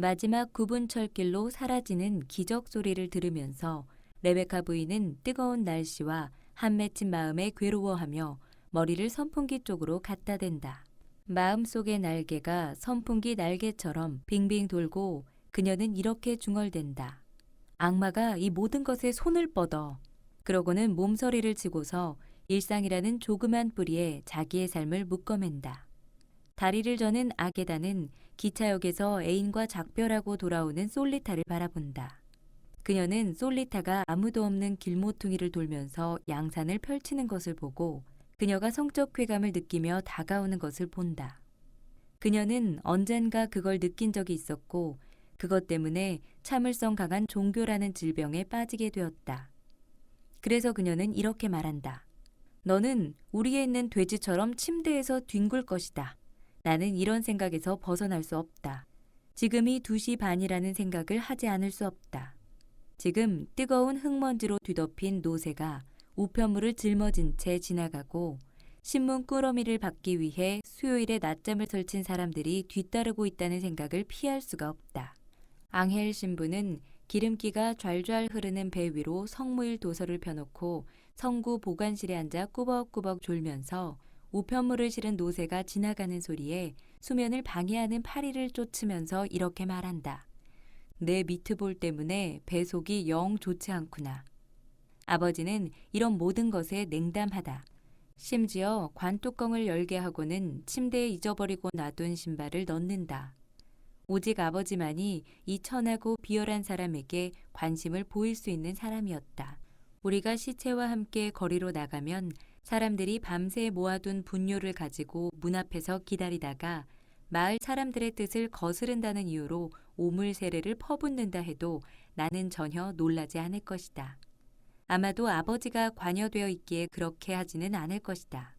마지막 구분 철길로 사라지는 기적 소리를 들으면서 레베카 부인은 뜨거운 날씨와 한 맺힌 마음에 괴로워하며 머리를 선풍기 쪽으로 갖다 댄다. 마음속의 날개가 선풍기 날개처럼 빙빙 돌고 그녀는 이렇게 중얼댄다. 악마가 이 모든 것에 손을 뻗어. 그러고는 몸서리를 치고서 일상이라는 조그만 뿌리에 자기의 삶을 묶어맨다. 다리를 저는 아게다는 기차역에서 애인과 작별하고 돌아오는 솔리타를 바라본다. 그녀는 솔리타가 아무도 없는 길모퉁이를 돌면서 양산을 펼치는 것을 보고 그녀가 성적 쾌감을 느끼며 다가오는 것을 본다. 그녀는 언젠가 그걸 느낀 적이 있었고 그것 때문에 참을성 강한 종교라는 질병에 빠지게 되었다. 그래서 그녀는 이렇게 말한다. 너는 우리에 있는 돼지처럼 침대에서 뒹굴 것이다. 나는 이런 생각에서 벗어날 수 없다. 지금이 2시 반이라는 생각을 하지 않을 수 없다. 지금 뜨거운 흙먼지로 뒤덮인 노새가 우편물을 짊어진 채 지나가고 신문 꾸러미를 받기 위해 수요일에 낮잠을 설친 사람들이 뒤따르고 있다는 생각을 피할 수가 없다. 앙헬 신부는 기름기가 좔좔 흐르는 배 위로 성무일 도서를 펴놓고 성구 보관실에 앉아 꾸벅꾸벅 졸면서 우편물을 실은 노새가 지나가는 소리에 수면을 방해하는 파리를 쫓으면서 이렇게 말한다. 내 미트볼 때문에 배 속이 영 좋지 않구나. 아버지는 이런 모든 것에 냉담하다. 심지어 관뚜껑을 열게 하고는 침대에 잊어버리고 놔둔 신발을 넣는다. 오직 아버지만이 이 천하고 비열한 사람에게 관심을 보일 수 있는 사람이었다. 우리가 시체와 함께 거리로 나가면 사람들이 밤새 모아둔 분뇨를 가지고 문 앞에서 기다리다가 마을 사람들의 뜻을 거스른다는 이유로 오물 세례를 퍼붓는다 해도 나는 전혀 놀라지 않을 것이다. 아마도 아버지가 관여되어 있기에 그렇게 하지는 않을 것이다.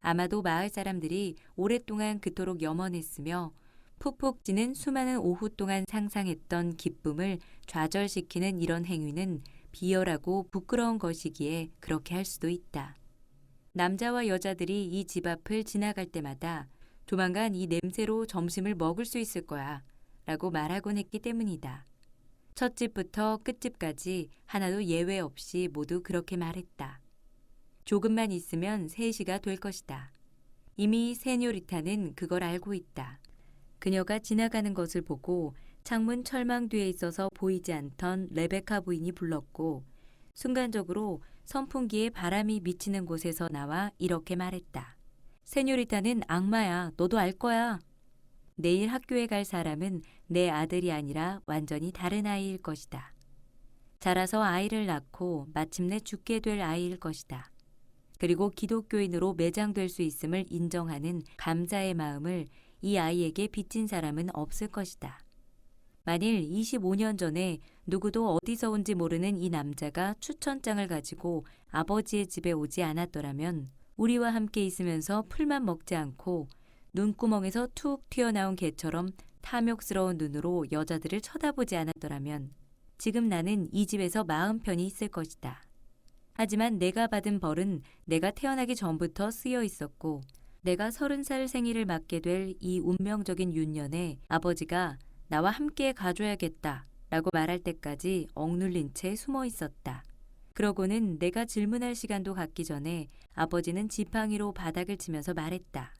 아마도 마을 사람들이 오랫동안 그토록 염원했으며 푹푹 찌는 수많은 오후 동안 상상했던 기쁨을 좌절시키는 이런 행위는 비열하고 부끄러운 것이기에 그렇게 할 수도 있다. 남자와 여자들이 이 집 앞을 지나갈 때마다 조만간 이 냄새로 점심을 먹을 수 있을 거야 라고 말하곤 했기 때문이다. 첫 집부터 끝집까지 하나도 예외 없이 모두 그렇게 말했다. 조금만 있으면 3시가 될 것이다. 이미 세뇨리타는 그걸 알고 있다. 그녀가 지나가는 것을 보고 창문 철망 뒤에 있어서 보이지 않던 레베카 부인이 불렀고 순간적으로 선풍기에 바람이 미치는 곳에서 나와 이렇게 말했다. 세뇨리타는 악마야. 너도 알 거야. 내일 학교에 갈 사람은 내 아들이 아니라 완전히 다른 아이일 것이다. 자라서 아이를 낳고 마침내 죽게 될 아이일 것이다. 그리고 기독교인으로 매장될 수 있음을 인정하는 감사의 마음을 이 아이에게 빚진 사람은 없을 것이다. 만일 25년 전에 누구도 어디서 온지 모르는 이 남자가 추천장을 가지고 아버지의 집에 오지 않았더라면 우리와 함께 있으면서 풀만 먹지 않고 눈구멍에서 툭 튀어나온 개처럼 탐욕스러운 눈으로 여자들을 쳐다보지 않았더라면 지금 나는 이 집에서 마음 편히 있을 것이다. 하지만 내가 받은 벌은 내가 태어나기 전부터 쓰여 있었고 내가 서른 살 생일을 맞게 될 이 운명적인 윤년에 아버지가 나와 함께 가줘야겠다 라고 말할 때까지 억눌린 채 숨어 있었다. 그러고는 내가 질문할 시간도 갖기 전에 아버지는 지팡이로 바닥을 치면서 말했다.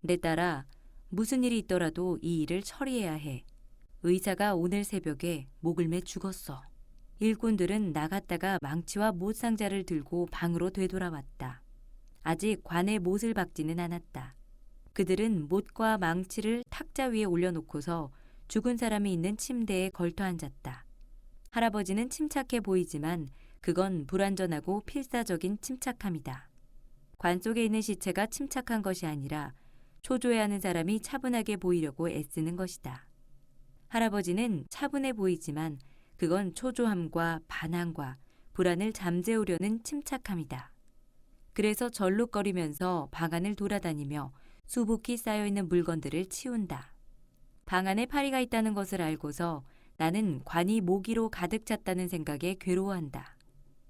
내 딸아, 무슨 일이 있더라도 이 일을 처리해야 해. 의사가 오늘 새벽에 목을 매 죽었어. 일꾼들은 나갔다가 망치와 못 상자를 들고 방으로 되돌아왔다. 아직 관에 못을 박지는 않았다. 그들은 못과 망치를 탁자 위에 올려놓고서 죽은 사람이 있는 침대에 걸터 앉았다. 할아버지는 침착해 보이지만 그건 불완전하고 필사적인 침착함이다. 관 속에 있는 시체가 침착한 것이 아니라 초조해하는 사람이 차분하게 보이려고 애쓰는 것이다. 할아버지는 차분해 보이지만 그건 초조함과 반항과 불안을 잠재우려는 침착함이다. 그래서 절룩거리면서 방 안을 돌아다니며 수북히 쌓여있는 물건들을 치운다. 방 안에 파리가 있다는 것을 알고서 나는 관이 모기로 가득 찼다는 생각에 괴로워한다.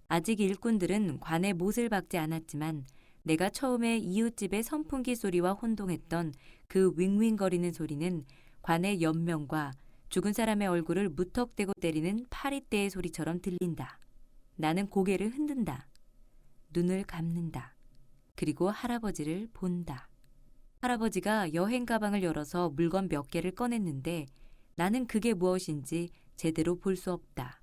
아직 일꾼들은 관에 못을 박지 않았지만 내가 처음에 이웃집의 선풍기 소리와 혼동했던 그 윙윙거리는 소리는 관의 연명과 죽은 사람의 얼굴을 무턱대고 때리는 파리떼의 소리처럼 들린다. 나는 고개를 흔든다. 눈을 감는다. 그리고 할아버지를 본다. 할아버지가 여행 가방을 열어서 물건 몇 개를 꺼냈는데 나는 그게 무엇인지 제대로 볼 수 없다.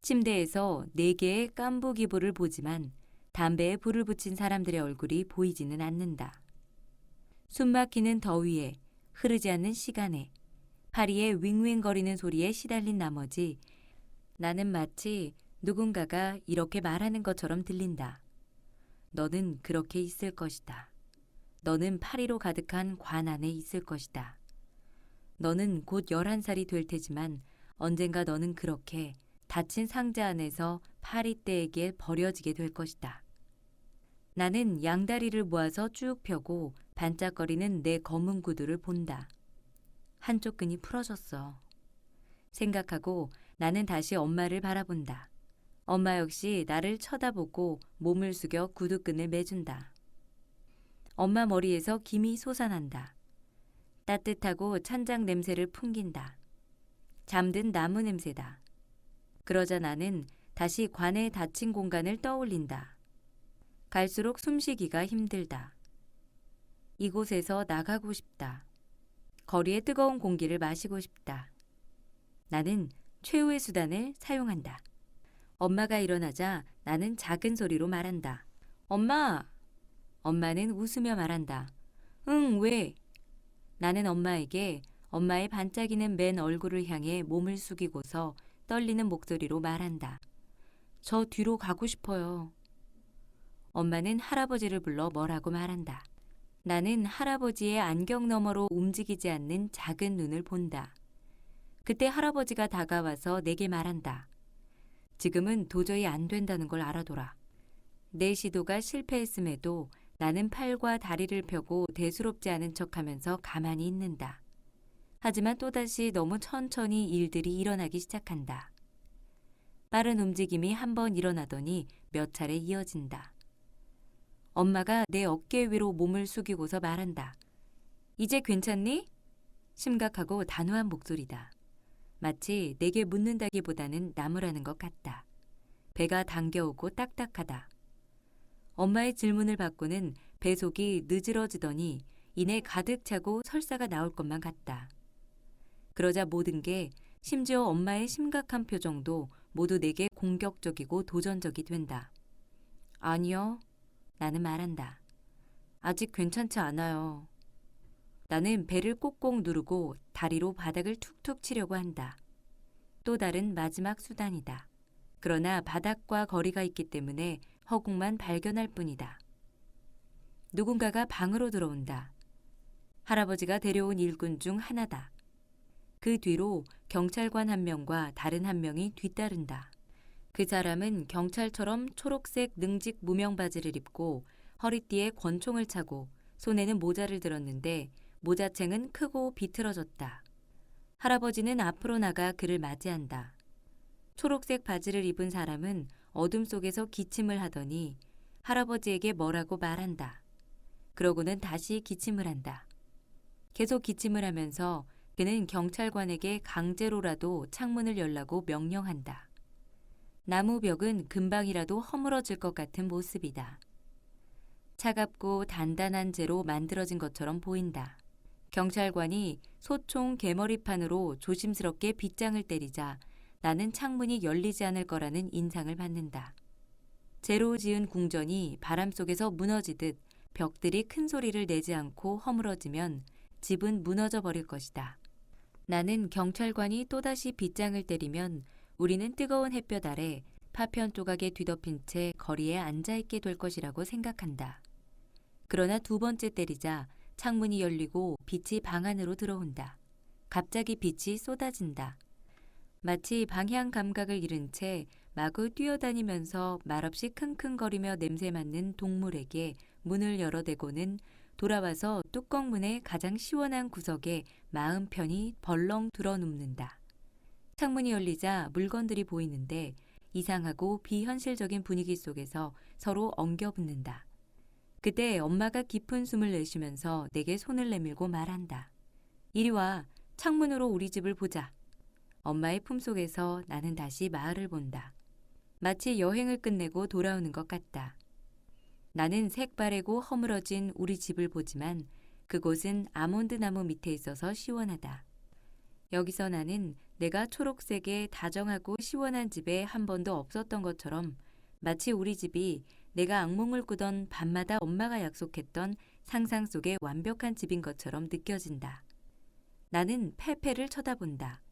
침대에서 네 개의 깐부 기부를 보지만 담배에 불을 붙인 사람들의 얼굴이 보이지는 않는다. 숨막히는 더위에 흐르지 않는 시간에 파리의 윙윙거리는 소리에 시달린 나머지 나는 마치 누군가가 이렇게 말하는 것처럼 들린다. 너는 그렇게 있을 것이다. 너는 파리로 가득한 관 안에 있을 것이다. 너는 곧 11살이 될 테지만 언젠가 너는 그렇게 닫힌 상자 안에서 파리떼에게 버려지게 될 것이다. 나는 양다리를 모아서 쭉 펴고 반짝거리는 내 검은 구두를 본다. 한쪽 끈이 풀어졌어. 생각하고 나는 다시 엄마를 바라본다. 엄마 역시 나를 쳐다보고 몸을 숙여 구두끈을 매준다. 엄마 머리에서 김이 솟아난다. 따뜻하고 찬장 냄새를 풍긴다. 잠든 나무 냄새다. 그러자 나는 다시 관에 닫힌 공간을 떠올린다. 갈수록 숨쉬기가 힘들다. 이곳에서 나가고 싶다. 거리의 뜨거운 공기를 마시고 싶다. 나는 최후의 수단을 사용한다. 엄마가 일어나자 나는 작은 소리로 말한다. 엄마! 엄마는 웃으며 말한다. 응, 왜? 나는 엄마에게 엄마의 반짝이는 맨 얼굴을 향해 몸을 숙이고서 떨리는 목소리로 말한다. 저 뒤로 가고 싶어요. 엄마는 할아버지를 불러 뭐라고 말한다. 나는 할아버지의 안경 너머로 움직이지 않는 작은 눈을 본다. 그때 할아버지가 다가와서 내게 말한다. 지금은 도저히 안 된다는 걸 알아둬라. 내 시도가 실패했음에도 나는 팔과 다리를 펴고 대수롭지 않은 척 하면서 가만히 있는다. 하지만 또다시 너무 천천히 일들이 일어나기 시작한다. 빠른 움직임이 한 번 일어나더니 몇 차례 이어진다. 엄마가 내 어깨 위로 몸을 숙이고서 말한다. 이제 괜찮니? 심각하고 단호한 목소리다. 마치 내게 묻는다기보다는 나무라는 것 같다. 배가 당겨오고 딱딱하다. 엄마의 질문을 받고는 배속이 느지러지더니 이내 가득 차고 설사가 나올 것만 같다. 그러자 모든 게 심지어 엄마의 심각한 표정도 모두 내게 공격적이고 도전적이 된다. 아니요. 나는 말한다. 아직 괜찮지 않아요. 나는 배를 꼭꼭 누르고 다리로 바닥을 툭툭 치려고 한다. 또 다른 마지막 수단이다. 그러나 바닥과 거리가 있기 때문에 허공만 발견할 뿐이다. 누군가가 방으로 들어온다. 할아버지가 데려온 일꾼 중 하나다. 그 뒤로 경찰관 한 명과 다른 한 명이 뒤따른다. 그 사람은 경찰처럼 초록색 능직 무명 바지를 입고 허리띠에 권총을 차고 손에는 모자를 들었는데 모자챙은 크고 비틀어졌다. 할아버지는 앞으로 나가 그를 맞이한다. 초록색 바지를 입은 사람은 어둠 속에서 기침을 하더니 할아버지에게 뭐라고 말한다. 그러고는 다시 기침을 한다. 계속 기침을 하면서 그는 경찰관에게 강제로라도 창문을 열라고 명령한다. 나무 벽은 금방이라도 허물어질 것 같은 모습이다. 차갑고 단단한 재로 만들어진 것처럼 보인다. 경찰관이 소총 개머리판으로 조심스럽게 빗장을 때리자 나는 창문이 열리지 않을 거라는 인상을 받는다. 재로 지은 궁전이 바람 속에서 무너지듯 벽들이 큰 소리를 내지 않고 허물어지면 집은 무너져 버릴 것이다. 나는 경찰관이 또다시 빗장을 때리면 우리는 뜨거운 햇볕 아래 파편 조각에 뒤덮인 채 거리에 앉아 있게 될 것이라고 생각한다. 그러나 두 번째 때리자 창문이 열리고 빛이 방 안으로 들어온다. 갑자기 빛이 쏟아진다. 마치 방향 감각을 잃은 채 마구 뛰어다니면서 말없이 킁킁거리며 냄새 맡는 동물에게 문을 열어대고는 돌아와서 뚜껑문의 가장 시원한 구석에 마음 편히 벌렁 들어눕는다. 창문이 열리자 물건들이 보이는데 이상하고 비현실적인 분위기 속에서 서로 엉겨붙는다. 그때 엄마가 깊은 숨을 내쉬면서 내게 손을 내밀고 말한다. 이리 와, 창문으로 우리 집을 보자. 엄마의 품속에서 나는 다시 마을을 본다. 마치 여행을 끝내고 돌아오는 것 같다. 나는 색바래고 허물어진 우리 집을 보지만 그곳은 아몬드 나무 밑에 있어서 시원하다. 여기서 나는 내가 초록색의 다정하고 시원한 집에 한 번도 없었던 것처럼 마치 우리 집이 내가 악몽을 꾸던 밤마다 엄마가 약속했던 상상 속의 완벽한 집인 것처럼 느껴진다. 나는 페페를 쳐다본다.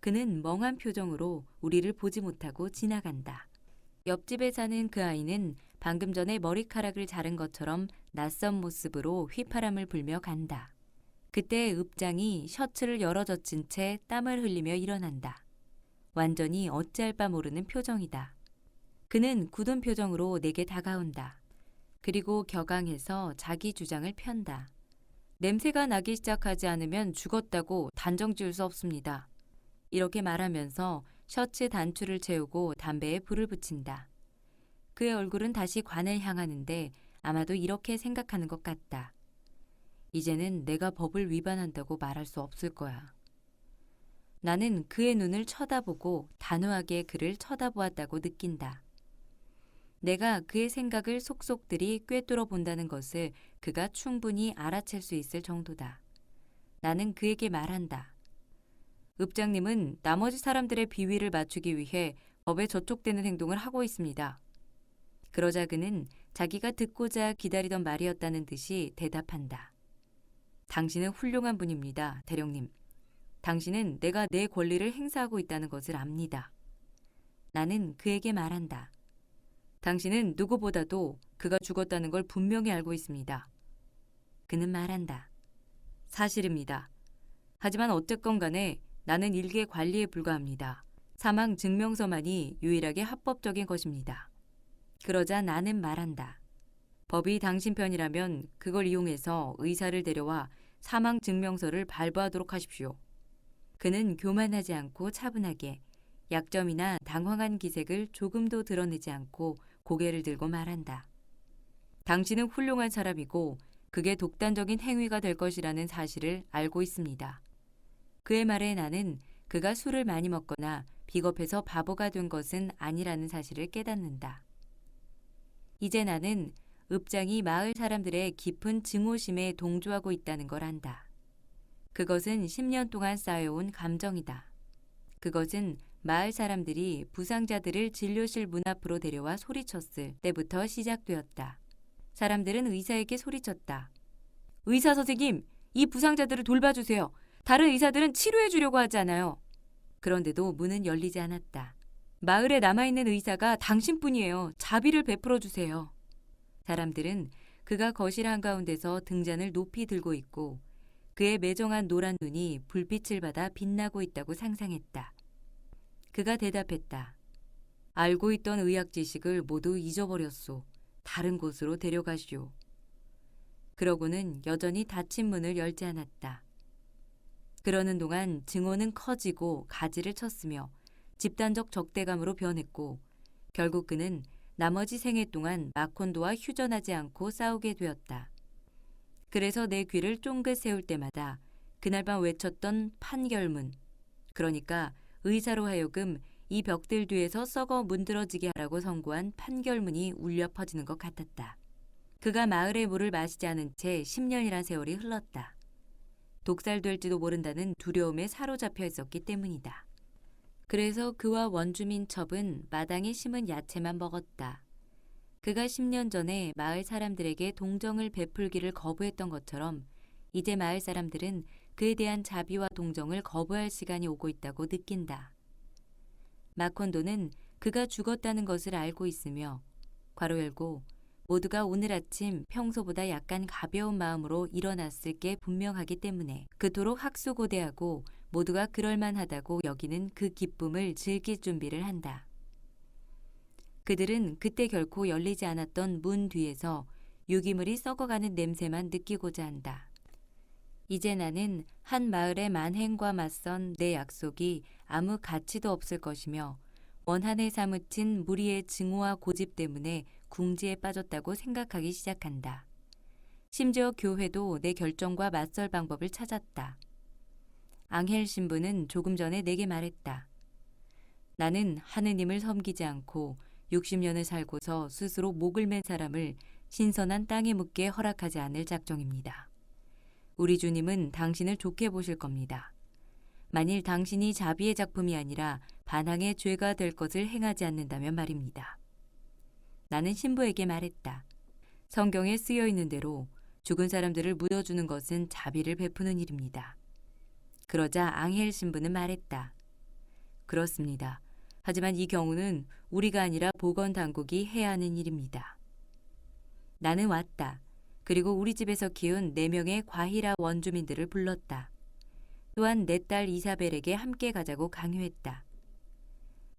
그는 멍한 표정으로 우리를 보지 못하고 지나간다. 옆집에 사는 그 아이는 방금 전에 머리카락을 자른 것처럼 낯선 모습으로 휘파람을 불며 간다. 그때 읍장이 셔츠를 열어 젖힌 채 땀을 흘리며 일어난다. 완전히 어찌할 바 모르는 표정이다. 그는 굳은 표정으로 내게 다가온다. 그리고 격앙해서 자기 주장을 편다. 냄새가 나기 시작하지 않으면 죽었다고 단정 지을 수 없습니다. 이렇게 말하면서 셔츠 단추를 채우고 담배에 불을 붙인다. 그의 얼굴은 다시 관을 향하는데 아마도 이렇게 생각하는 것 같다. 이제는 내가 법을 위반한다고 말할 수 없을 거야. 나는 그의 눈을 쳐다보고 단호하게 그를 쳐다보았다고 느낀다. 내가 그의 생각을 속속들이 꿰뚫어 본다는 것을 그가 충분히 알아챌 수 있을 정도다. 나는 그에게 말한다. 읍장님은 나머지 사람들의 비위를 맞추기 위해 법에 저촉되는 행동을 하고 있습니다. 그러자 그는 자기가 듣고자 기다리던 말이었다는 듯이 대답한다. 당신은 훌륭한 분입니다, 대령님. 당신은 내가 내 권리를 행사하고 있다는 것을 압니다. 나는 그에게 말한다. 당신은 누구보다도 그가 죽었다는 걸 분명히 알고 있습니다. 그는 말한다. 사실입니다. 하지만 어쨌건 간에 나는 일개 관리에 불과합니다. 사망 증명서만이 유일하게 합법적인 것입니다. 그러자 나는 말한다. 법이 당신 편이라면 그걸 이용해서 의사를 데려와 사망 증명서를 발부하도록 하십시오. 그는 교만하지 않고 차분하게 약점이나 당황한 기색을 조금도 드러내지 않고 고개를 들고 말한다. 당신은 훌륭한 사람이고 그게 독단적인 행위가 될 것이라는 사실을 알고 있습니다. 그의 말에 나는 그가 술을 많이 먹거나 비겁해서 바보가 된 것은 아니라는 사실을 깨닫는다. 이제 나는 읍장이 마을 사람들의 깊은 증오심에 동조하고 있다는 걸 안다. 그것은 10년 동안 쌓여온 감정이다. 그것은 마을 사람들이 부상자들을 진료실 문 앞으로 데려와 소리쳤을 때부터 시작되었다. 사람들은 의사에게 소리쳤다. 의사 선생님, 이 부상자들을 돌봐주세요. 다른 의사들은 치료해 주려고 하지 않아요. 그런데도 문은 열리지 않았다. 마을에 남아있는 의사가 당신뿐이에요. 자비를 베풀어 주세요. 사람들은 그가 거실 한가운데서 등잔을 높이 들고 있고 그의 매정한 노란 눈이 불빛을 받아 빛나고 있다고 상상했다. 그가 대답했다. 알고 있던 의학 지식을 모두 잊어버렸소. 다른 곳으로 데려가시오. 그러고는 여전히 닫힌 문을 열지 않았다. 그러는 동안 증오는 커지고 가지를 쳤으며 집단적 적대감으로 변했고 결국 그는 나머지 생애 동안 마콘도와 휴전하지 않고 싸우게 되었다. 그래서 내 귀를 쫑긋 세울 때마다 그날 밤 외쳤던 판결문, 그러니까 의사로 하여금 이 벽들 뒤에서 썩어 문드러지게 하라고 선고한 판결문이 울려 퍼지는 것 같았다. 그가 마을의 물을 마시지 않은 채 10년이란 세월이 흘렀다. 독살될지도 모른다는 두려움에 사로잡혀 있었기 때문이다. 그래서 그와 원주민 첩은 마당에 심은 야채만 먹었다. 그가 10년 전에 마을 사람들에게 동정을 베풀기를 거부했던 것처럼 이제 마을 사람들은 그에 대한 자비와 동정을 거부할 시간이 오고 있다고 느낀다. 마콘도는 그가 죽었다는 것을 알고 있으며 괄호 열고 모두가 오늘 아침 평소보다 약간 가벼운 마음으로 일어났을 게 분명하기 때문에 그토록 학수고대하고 모두가 그럴만하다고 여기는 그 기쁨을 즐길 준비를 한다. 그들은 그때 결코 열리지 않았던 문 뒤에서 유기물이 썩어가는 냄새만 느끼고자 한다. 이제 나는 한 마을의 만행과 맞선 내 약속이 아무 가치도 없을 것이며 원한에 사무친 무리의 증오와 고집 때문에 궁지에 빠졌다고 생각하기 시작한다. 심지어 교회도 내 결정과 맞설 방법을 찾았다. 앙헬 신부는 조금 전에 내게 말했다. 나는 하느님을 섬기지 않고 60년을 살고서 스스로 목을 맨 사람을 신선한 땅에 묻게 허락하지 않을 작정입니다. 우리 주님은 당신을 좋게 보실 겁니다. 만일 당신이 자비의 작품이 아니라 반항의 죄가 될 것을 행하지 않는다면 말입니다. 나는 신부에게 말했다. 성경에 쓰여 있는 대로 죽은 사람들을 묻어주는 것은 자비를 베푸는 일입니다. 그러자 앙헬 신부는 말했다. 그렇습니다. 하지만 이 경우는 우리가 아니라 보건 당국이 해야 하는 일입니다. 나는 왔다. 그리고 우리 집에서 키운 네 명의 과히라 원주민들을 불렀다. 또한 내 딸 이사벨에게 함께 가자고 강요했다.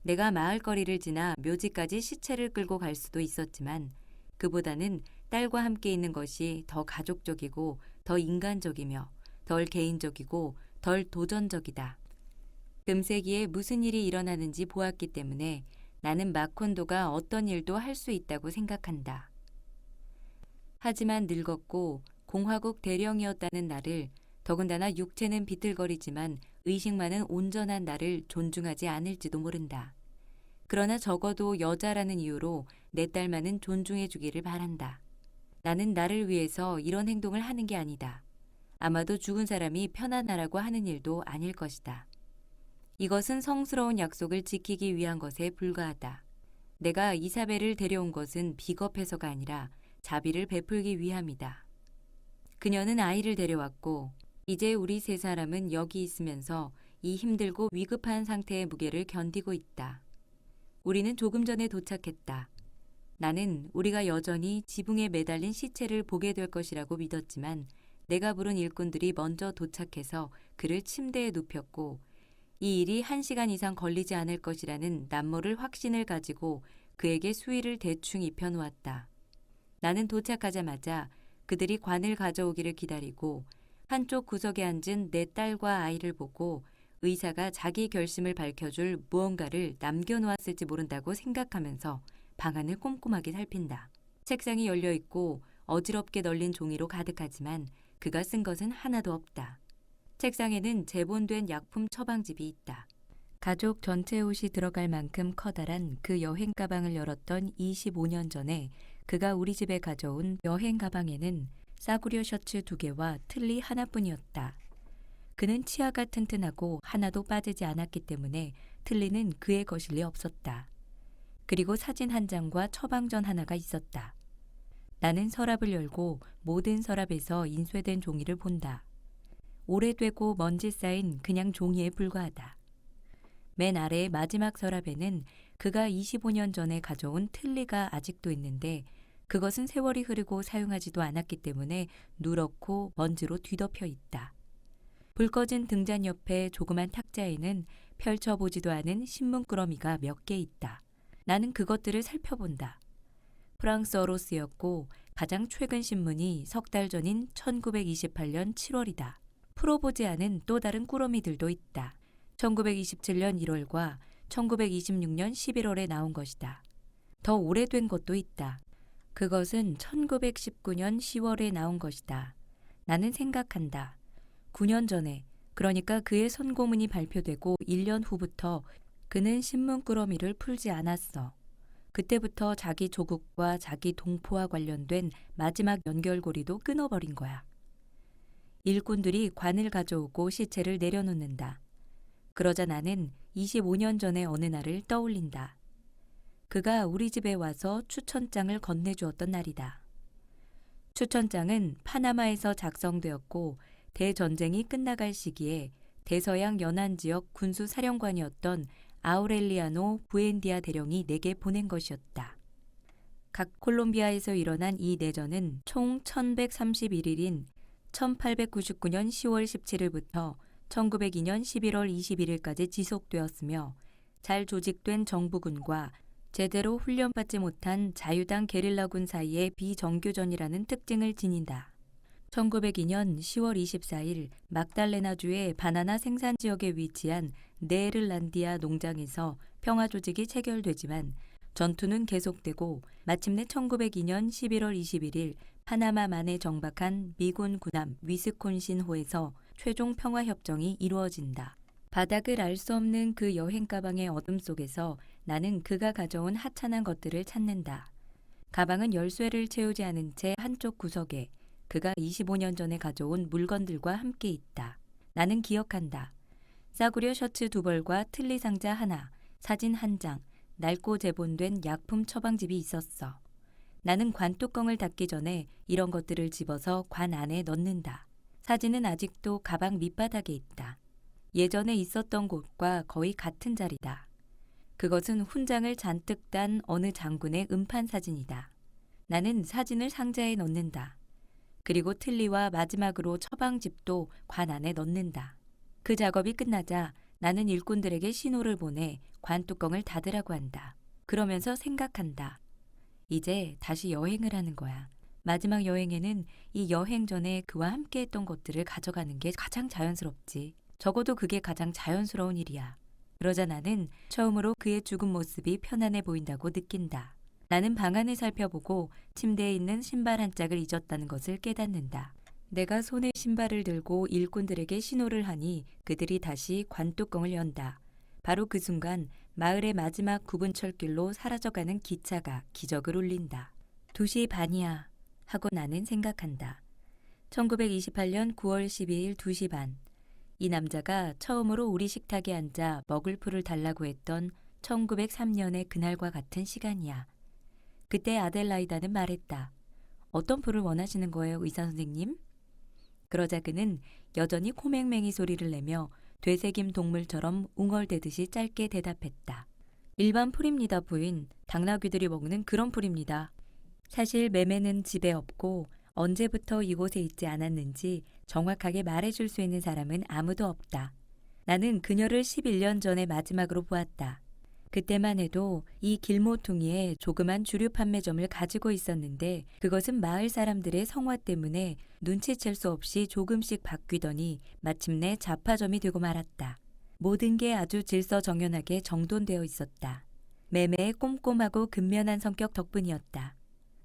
내가 마을거리를 지나 묘지까지 시체를 끌고 갈 수도 있었지만 그보다는 딸과 함께 있는 것이 더 가족적이고 더 인간적이며 덜 개인적이고 덜 도전적이다. 금세기에 무슨 일이 일어나는지 보았기 때문에 나는 마콘도가 어떤 일도 할 수 있다고 생각한다. 하지만 늙었고 공화국 대령이었다는 나를 더군다나 육체는 비틀거리지만 의식만은 온전한 나를 존중하지 않을지도 모른다. 그러나 적어도 여자라는 이유로 내 딸만은 존중해 주기를 바란다. 나는 나를 위해서 이런 행동을 하는 게 아니다. 아마도 죽은 사람이 편안하라고 하는 일도 아닐 것이다. 이것은 성스러운 약속을 지키기 위한 것에 불과하다. 내가 이사벨을 데려온 것은 비겁해서가 아니라 자비를 베풀기 위함이다. 그녀는 아이를 데려왔고 이제 우리 세 사람은 여기 있으면서 이 힘들고 위급한 상태의 무게를 견디고 있다. 우리는 조금 전에 도착했다. 나는 우리가 여전히 지붕에 매달린 시체를 보게 될 것이라고 믿었지만 내가 부른 일꾼들이 먼저 도착해서 그를 침대에 눕혔고 이 일이 한 시간 이상 걸리지 않을 것이라는 남모를 확신을 가지고 그에게 수의를 대충 입혀놓았다. 나는 도착하자마자 그들이 관을 가져오기를 기다리고 한쪽 구석에 앉은 내 딸과 아이를 보고 의사가 자기 결심을 밝혀줄 무언가를 남겨놓았을지 모른다고 생각하면서 방안을 꼼꼼하게 살핀다. 책상이 열려 있고 어지럽게 널린 종이로 가득하지만 그가 쓴 것은 하나도 없다. 책상에는 재본된 약품 처방집이 있다. 가족 전체 옷이 들어갈 만큼 커다란 그 여행 가방을 열었던 25년 전에 그가 우리 집에 가져온 여행 가방에는 싸구려 셔츠 두 개와 틀리 하나뿐이었다. 그는 치아가 튼튼하고 하나도 빠지지 않았기 때문에 틀리는 그의 것일 리 없었다. 그리고 사진 한 장과 처방전 하나가 있었다. 나는 서랍을 열고 모든 서랍에서 인쇄된 종이를 본다. 오래되고 먼지 쌓인 그냥 종이에 불과하다. 맨 아래의 마지막 서랍에는 그가 25년 전에 가져온 틀리가 아직도 있는데 그것은 세월이 흐르고 사용하지도 않았기 때문에 누렇고 먼지로 뒤덮여 있다. 불 꺼진 등잔 옆에 조그만 탁자에는 펼쳐보지도 않은 신문꾸러미가 몇 개 있다. 나는 그것들을 살펴본다. 프랑스어로 쓰였고 가장 최근 신문이 석 달 전인 1928년 7월이다. 풀어보지 않은 또 다른 꾸러미들도 있다. 1927년 1월과 1926년 11월에 나온 것이다. 더 오래된 것도 있다. 그것은 1919년 10월에 나온 것이다. 나는 생각한다. 9년 전에, 그러니까 그의 선고문이 발표되고 1년 후부터 그는 신문 꾸러미를 풀지 않았어. 그때부터 자기 조국과 자기 동포와 관련된 마지막 연결고리도 끊어버린 거야. 일꾼들이 관을 가져오고 시체를 내려놓는다. 그러자 나는 25년 전의 어느 날을 떠올린다. 그가 우리 집에 와서 추천장을 건네주었던 날이다. 추천장은 파나마에서 작성되었고 대전쟁이 끝나갈 시기에 대서양 연안 지역 군수 사령관이었던 아우렐리아노 부엔디아 대령이 내게 보낸 것이었다. 각 콜롬비아에서 일어난 이 내전은 총 1131일인 1899년 10월 17일부터 1902년 11월 21일까지 지속되었으며 잘 조직된 정부군과 제대로 훈련받지 못한 자유당 게릴라군 사이의 비정교전이라는 특징을 지닌다. 1902년 10월 24일 막달레나주의 바나나 생산 지역에 위치한 네르란디아 농장에서 평화 조직이 체결되지만 전투는 계속되고 마침내 1902년 11월 21일 파나마만에 정박한 미군 군함 위스콘신호에서 최종 평화 협정이 이루어진다. 바닥을 알 수 없는 그 여행 가방의 어둠 속에서 나는 그가 가져온 하찮은 것들을 찾는다. 가방은 열쇠를 채우지 않은 채 한쪽 구석에 그가 25년 전에 가져온 물건들과 함께 있다. 나는 기억한다. 싸구려 셔츠 두 벌과 틀니 상자 하나, 사진 한 장, 낡고 재본된 약품 처방집이 있었어. 나는 관 뚜껑을 닫기 전에 이런 것들을 집어서 관 안에 넣는다. 사진은 아직도 가방 밑바닥에 있다. 예전에 있었던 곳과 거의 같은 자리다. 그것은 훈장을 잔뜩 딴 어느 장군의 음판 사진이다. 나는 사진을 상자에 넣는다. 그리고 틀니와 마지막으로 처방집도 관 안에 넣는다. 그 작업이 끝나자 나는 일꾼들에게 신호를 보내 관 뚜껑을 닫으라고 한다. 그러면서 생각한다. 이제 다시 여행을 하는 거야. 마지막 여행에는 이 여행 전에 그와 함께 했던 것들을 가져가는 게 가장 자연스럽지. 적어도 그게 가장 자연스러운 일이야. 그러자 나는 처음으로 그의 죽은 모습이 편안해 보인다고 느낀다. 나는 방 안을 살펴보고 침대에 있는 신발 한 짝을 잊었다는 것을 깨닫는다. 내가 손에 신발을 들고 일꾼들에게 신호를 하니 그들이 다시 관뚜껑을 연다. 바로 그 순간 마을의 마지막 구분철길로 사라져가는 기차가 기적을 울린다. 2시 반이야 하고 나는 생각한다. 1928년 9월 12일 2시 반. 이 남자가 처음으로 우리 식탁에 앉아 먹을 풀을 달라고 했던 1903년의 그날과 같은 시간이야. 그때 아델라이다는 말했다. 어떤 풀을 원하시는 거예요, 의사 선생님? 그러자 그는 여전히 코맹맹이 소리를 내며 되새김 동물처럼 웅얼대듯이 짧게 대답했다. 일반 풀입니다, 부인. 당나귀들이 먹는 그런 풀입니다. 사실 매매는 집에 없고 언제부터 이곳에 있지 않았는지 정확하게 말해줄 수 있는 사람은 아무도 없다. 나는 그녀를 11년 전에 마지막으로 보았다. 그때만 해도 이 길모퉁이에 조그만 주류 판매점을 가지고 있었는데 그것은 마을 사람들의 성화 때문에 눈치챌 수 없이 조금씩 바뀌더니 마침내 잡화점이 되고 말았다. 모든 게 아주 질서정연하게 정돈되어 있었다. 매매의 꼼꼼하고 근면한 성격 덕분이었다.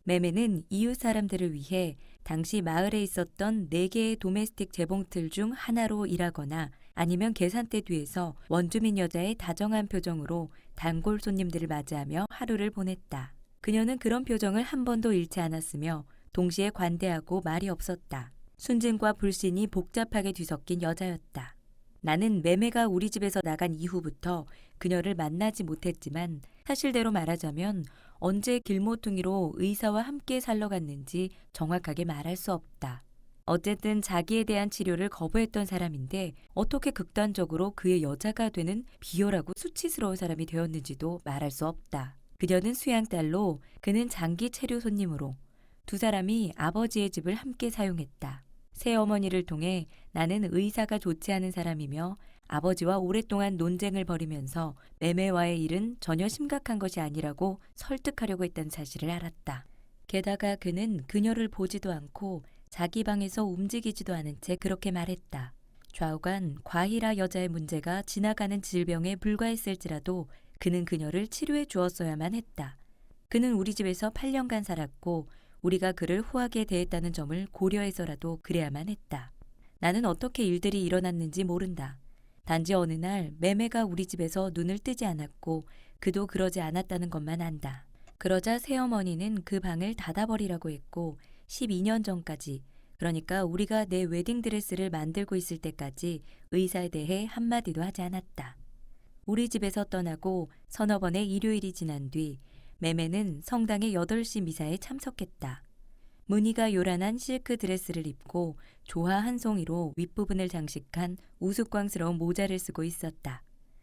매매는 이웃 사람들을 위해 당시 마을에 있었던 네 개의 도메스틱 재봉틀 중 하나로 일하거나 아니면 계산대 뒤에서 원주민 여자의 다정한 표정으로 단골 손님들을 맞이하며 하루를 보냈다. 그녀는 그런 표정을 한 번도 잃지 않았으며 동시에 관대하고 말이 없었다. 순진과 불신이 복잡하게 뒤섞인 여자였다. 나는 매매가 우리 집에서 나간 이후부터 그녀를 만나지 못했지만 사실대로 말하자면 언제 길모퉁이로 의사와 함께 살러 갔는지 정확하게 말할 수 없다. 어쨌든 자기에 대한 치료를 거부했던 사람인데 어떻게 극단적으로 그의 여자가 되는 비열하고 수치스러운 사람이 되었는지도 말할 수 없다. 그녀는 수양딸로 그는 장기 체류 손님으로 두 사람이 아버지의 집을 함께 사용했다. 새어머니를 통해 나는 의사가 좋지 않은 사람이며 아버지와 오랫동안 논쟁을 벌이면서 매매와의 일은 전혀 심각한 것이 아니라고 설득하려고 했다는 사실을 알았다. 게다가 그는 그녀를 보지도 않고 자기 방에서 움직이지도 않은 채 그렇게 말했다. 좌우간 과히라 여자의 문제가 지나가는 질병에 불과했을지라도 그는 그녀를 치료해 주었어야만 했다. 그는 우리 집에서 8년간 살았고 우리가 그를 후하게 대했다는 점을 고려해서라도 그래야만 했다. 나는 어떻게 일들이 일어났는지 모른다. 단지 어느 날 매매가 우리 집에서 눈을 뜨지 않았고 그도 그러지 않았다는 것만 안다. 그러자 새어머니는 그 방을 닫아버리라고 했고 12년 전까지 그러니까 우리가 내 웨딩드레스를 만들고 있을 때까지 의사에 대해 한마디도 하지 않았다. 우리 집에서 떠나고 서너 번의 일요일이 지난 뒤 매매는 성당의 8시 미사에 참석했다. 무늬가 요란한 실크 드레스를 입고 조화 한 송이로 윗부분을 장식한 우스꽝스러운 모자를 쓰고 있었다.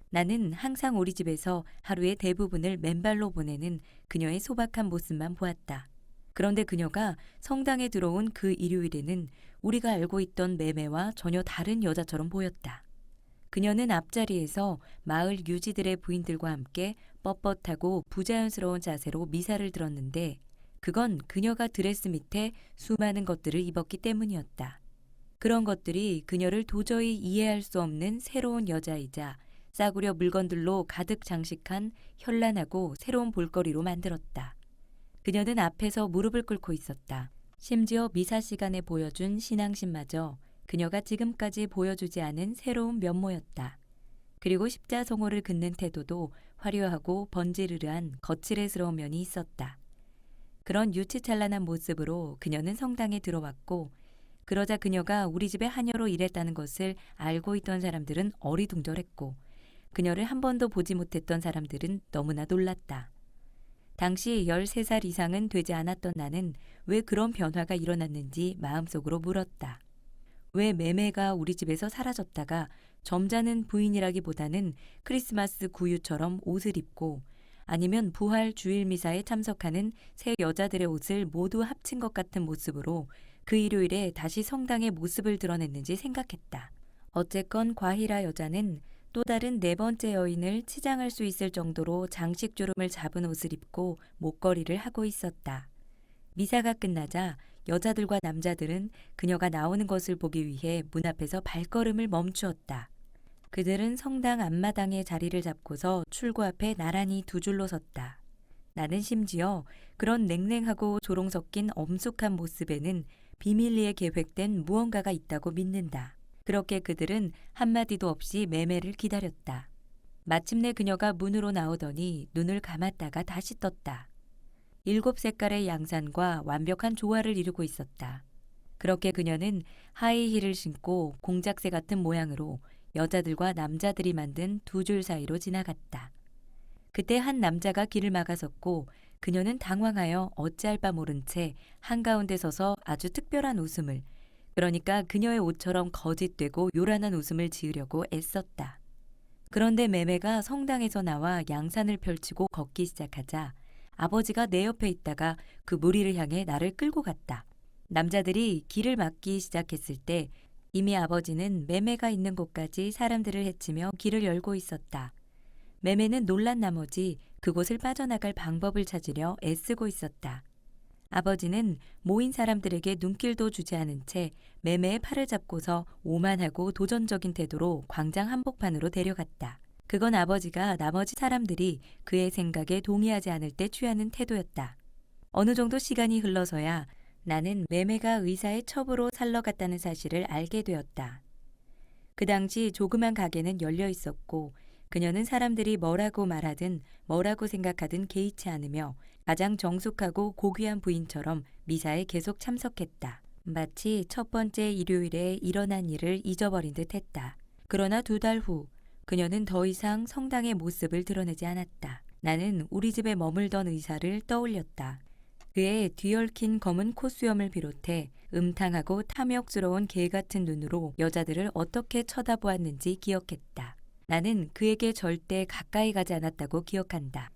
나는 항상 우리 집에서 하루의 대부분을 맨발로 보내는 그녀의 소박한 모습만 보았다. 그런데 그녀가 성당에 들어온 그 일요일에는 우리가 알고 있던 매매와 전혀 다른 여자처럼 보였다. 그녀는 앞자리에서 마을 유지들의 부인들과 함께 뻣뻣하고 부자연스러운 자세로 미사를 들었는데 그건 그녀가 드레스 밑에 수많은 것들을 입었기 때문이었다. 그런 것들이 그녀를 도저히 이해할 수 없는 새로운 여자이자 싸구려 물건들로 가득 장식한 현란하고 새로운 볼거리로 만들었다. 그녀는 앞에서 무릎을 꿇고 있었다. 심지어 미사 시간에 보여준 신앙심마저 그녀가 지금까지 보여주지 않은 새로운 면모였다. 그리고 십자성호를 긋는 태도도 화려하고 번지르르한 거칠애스러운 면이 있었다. 그런 유치찬란한 모습으로 그녀는 성당에 들어왔고 그러자 그녀가 우리 집에 하녀로 일했다는 것을 알고 있던 사람들은 어리둥절했고 그녀를 한 번도 보지 못했던 사람들은 너무나 놀랐다. 당시 13살 이상은 되지 않았던 나는 왜 그런 변화가 일어났는지 마음속으로 물었다. 왜 매매가 우리 집에서 사라졌다가 점잖은 부인이라기보다는 크리스마스 구유처럼 옷을 입고 아니면 부활 주일 미사에 참석하는 새 여자들의 옷을 모두 합친 것 같은 모습으로 그 일요일에 다시 성당의 모습을 드러냈는지 생각했다. 어쨌건 과히라 여자는 또 다른 네 번째 여인을 치장할 수 있을 정도로 장식 주름을 잡은 옷을 입고 목걸이를 하고 있었다. 미사가 끝나자 여자들과 남자들은 그녀가 나오는 것을 보기 위해 문 앞에서 발걸음을 멈추었다. 그들은 성당 앞마당에 자리를 잡고서 출구 앞에 나란히 두 줄로 섰다. 나는 심지어 그런 냉랭하고 조롱 섞인 엄숙한 모습에는 비밀리에 계획된 무언가가 있다고 믿는다. 그렇게 그들은 한마디도 없이 매매를 기다렸다. 마침내 그녀가 문으로 나오더니 눈을 감았다가 다시 떴다. 일곱 색깔의 양산과 완벽한 조화를 이루고 있었다. 그렇게 그녀는 하이힐을 신고 공작새 같은 모양으로 여자들과 남자들이 만든 두 줄 사이로 지나갔다. 그때 한 남자가 길을 막아섰고 그녀는 당황하여 어찌할 바 모른 채 한가운데 서서 아주 특별한 웃음을 그러니까 그녀의 옷처럼 거짓되고 요란한 웃음을 지으려고 애썼다. 그런데 매매가 성당에서 나와 양산을 펼치고 걷기 시작하자 아버지가 내 옆에 있다가 그 무리를 향해 나를 끌고 갔다. 남자들이 길을 막기 시작했을 때 이미 아버지는 매매가 있는 곳까지 사람들을 해치며 길을 열고 있었다. 매매는 놀란 나머지 그곳을 빠져나갈 방법을 찾으려 애쓰고 있었다. 아버지는 모인 사람들에게 눈길도 주지 않은 채 매매의 팔을 잡고서 오만하고 도전적인 태도로 광장 한복판으로 데려갔다. 그건 아버지가 나머지 사람들이 그의 생각에 동의하지 않을 때 취하는 태도였다. 어느 정도 시간이 흘러서야 나는 매매가 의사의 첩으로 살러 갔다는 사실을 알게 되었다. 그 당시 조그만 가게는 열려 있었고 그녀는 사람들이 뭐라고 말하든 뭐라고 생각하든 개의치 않으며 가장 정숙하고 고귀한 부인처럼 미사에 계속 참석했다. 마치 첫 번째 일요일에 일어난 일을 잊어버린 듯 했다. 그러나 두 달 후 그녀는 더 이상 성당의 모습을 드러내지 않았다. 나는 우리 집에 머물던 의사를 떠올렸다. 그의 뒤얽힌 검은 콧수염을 비롯해 음탕하고 탐욕스러운 개 같은 눈으로 여자들을 어떻게 쳐다보았는지 기억했다. 나는 그에게 절대 가까이 가지 않았다고 기억한다.